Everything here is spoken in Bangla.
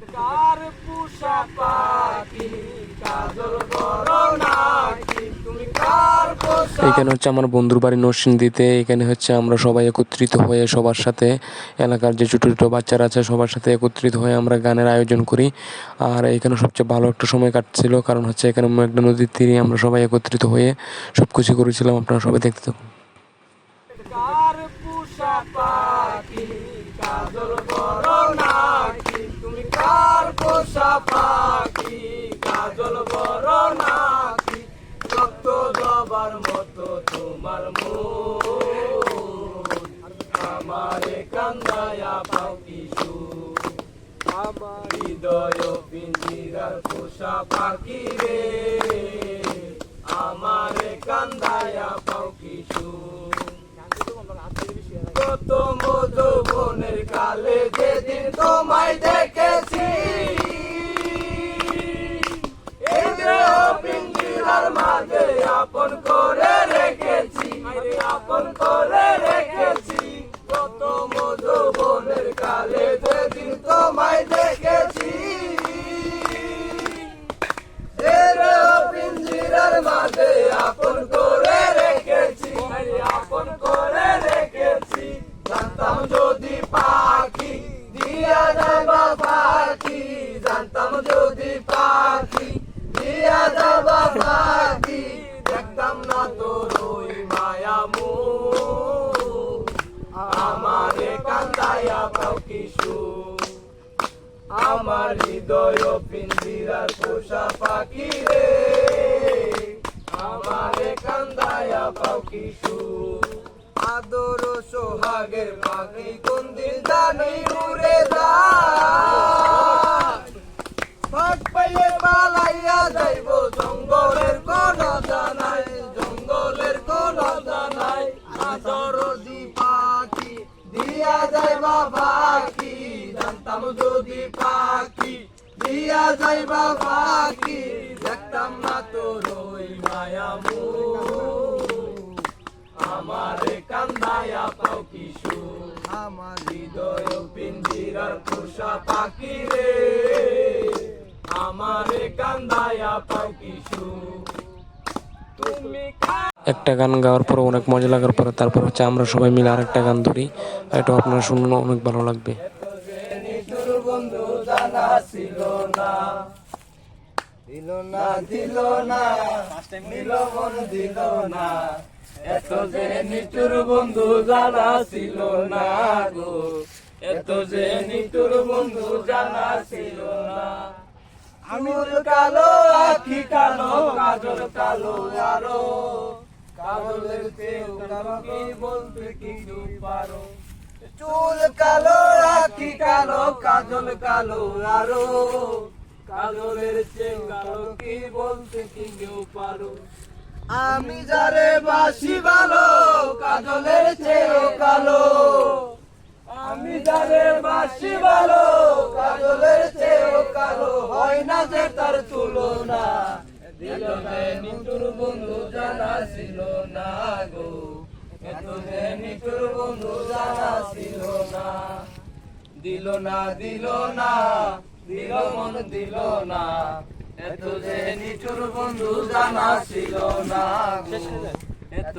কার পুষা পাখি? কাজল বড় নাকি? তুমি কার এখানে হচ্ছে আমার বন্ধুর বাড়ি নরসিংদীতে। এখানে হচ্ছে আমরা সবাই একত্রিত হয়ে সবার সাথে এলাকার যে ছোটো ছোটো বাচ্চারা আছে সবার সাথে একত্রিত হয়ে আমরা গানের আয়োজন করি। আর এখানে সবচেয়ে ভালো একটা সময় কাটছিল, কারণ হচ্ছে এখানে একটা নদীর তীরে আমরা সবাই একত্রিত হয়ে সব কিছু করেছিলাম। আপনারা সবাই দেখতে থাকুন কার পুষা পাখি কাজল বড় নাকি তুমি কার পোষা পাখি কাজল বড় নাকি রক্ত জবার মতো তোমার আমারে কান্দায়া পাও কিশু আমার হৃদয় পিঞ্জিরার পোষা পাখি রে। আমারে কান্দায়া পাও কিশু কত মধুবনের কালে যেদিন তোমায় দেখেছি পিঞ্জিরার মাঝে আপন করে রেখেছি। আপন করে রেখেছি। কত মধুবনের কালে যেদিন তোমায় দেখেছি। দেহ পিঞ্জিরার মাঝে আপন করে পাও কিশু আমার হৃদয় পিঞ্জিরার পোষা পাখি রে আমারে কান্দায়া পাও কিশু। আদর সোহাগের পাখি কোন দিন জানি উড়ে যদি পাখি, দিয়া যাইবা পাখি, দেখতাম না তোর ওই মায়া মুখ। আমারে কান্দায়া পাও কিশু আমার হৃদয় পিঞ্জিরার পোষা পাখি রে। আমারে কান্দায়া পাও কিশু একটা গান গাওয়ার পর অনেক মজা লাগার পরে তারপর হচ্ছে আমরা সবাই মিলে আরেকটা গান ধরি। এটা আপনারা শুনুন অনেক ভালো লাগবে। জানা ছিল না। দিল না দিল না দিল মন, দিল না। এত যে নিঠুর বন্ধু জানা ছিল না গো। এত যে নিঠুর বন্ধু জানা ছিল না। আমি কালো আখি কালো, কাজল কালো আরও কাজলের কি বলতে কিছু পারো চুল কালো, আখি কালো, কাজল কালো, আরও। কাজলের চেয়ে কালো কি বলতে কি কেউ পারো? আমি যারে বাসি ভালো, কাজলের চেয়েও কালো। আমি যারে বাসি ভালো, কাজলের চেয়েও কালো। হয় না যে তার তুলনা, দিল যে নিতুর বন্ধু জানা ছিল না গো। এত নিতুর বন্ধু জানা ছিল না। দিল না দিল না দিল মন দিল না। এত যে নিঠুর বন্ধু জানা ছিল না। এত